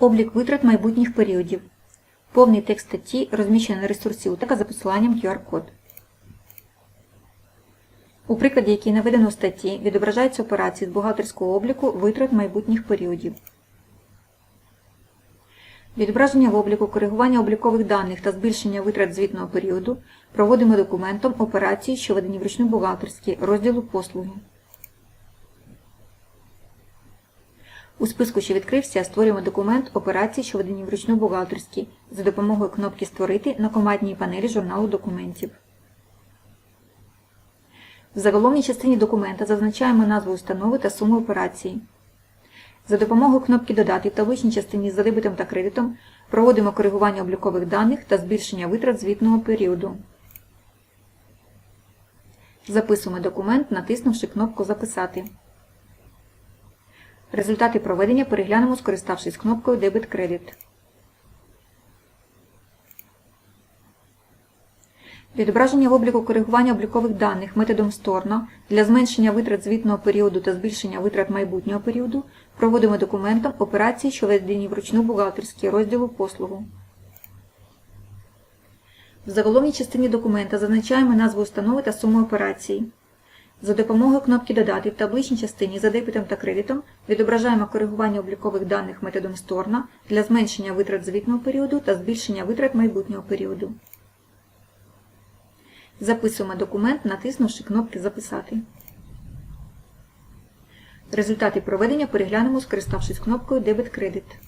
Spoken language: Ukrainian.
Облік витрат майбутніх періодів. Повний текст статті розміщений на ресурсі УТЕКа за посиланням QR-код. У прикладі, який наведено в статті, відображаються операції з бухгалтерського обліку витрат майбутніх періодів. Відображення в обліку, коригування облікових даних та збільшення витрат звітного періоду проводимо документом операції, що ведені вручну бухгалтерські, розділу послуги. У списку, що відкрився, створюємо документ операції, що ведені вручну бухгалтерські, за допомогою кнопки Створити на командній панелі журналу документів. В заголовній частині документа зазначаємо назву установи та суму операції. За допомогою кнопки Додати в табличній частині за дебетом та кредитом проводимо коригування облікових даних та збільшення витрат звітного періоду. Записуємо документ, натиснувши кнопку Записати. Результати проведення переглянемо, скориставшись кнопкою Дебет-кредит. Відображення в обліку коригування облікових даних методом Сторно для зменшення витрат звітного періоду та збільшення витрат майбутнього періоду проводимо документом операції, що введені вручну бухгалтерські розділу послугу. В заголовній частині документа зазначаємо назву установи та суму операції. За допомогою кнопки Додати в табличній частині за дебетом та кредитом відображаємо коригування облікових даних методом Сторно для зменшення витрат звітного періоду та збільшення витрат майбутнього періоду. Записуємо документ, натиснувши кнопки Записати. Результати проведення переглянемо, скориставшись кнопкою Дебет-кредит.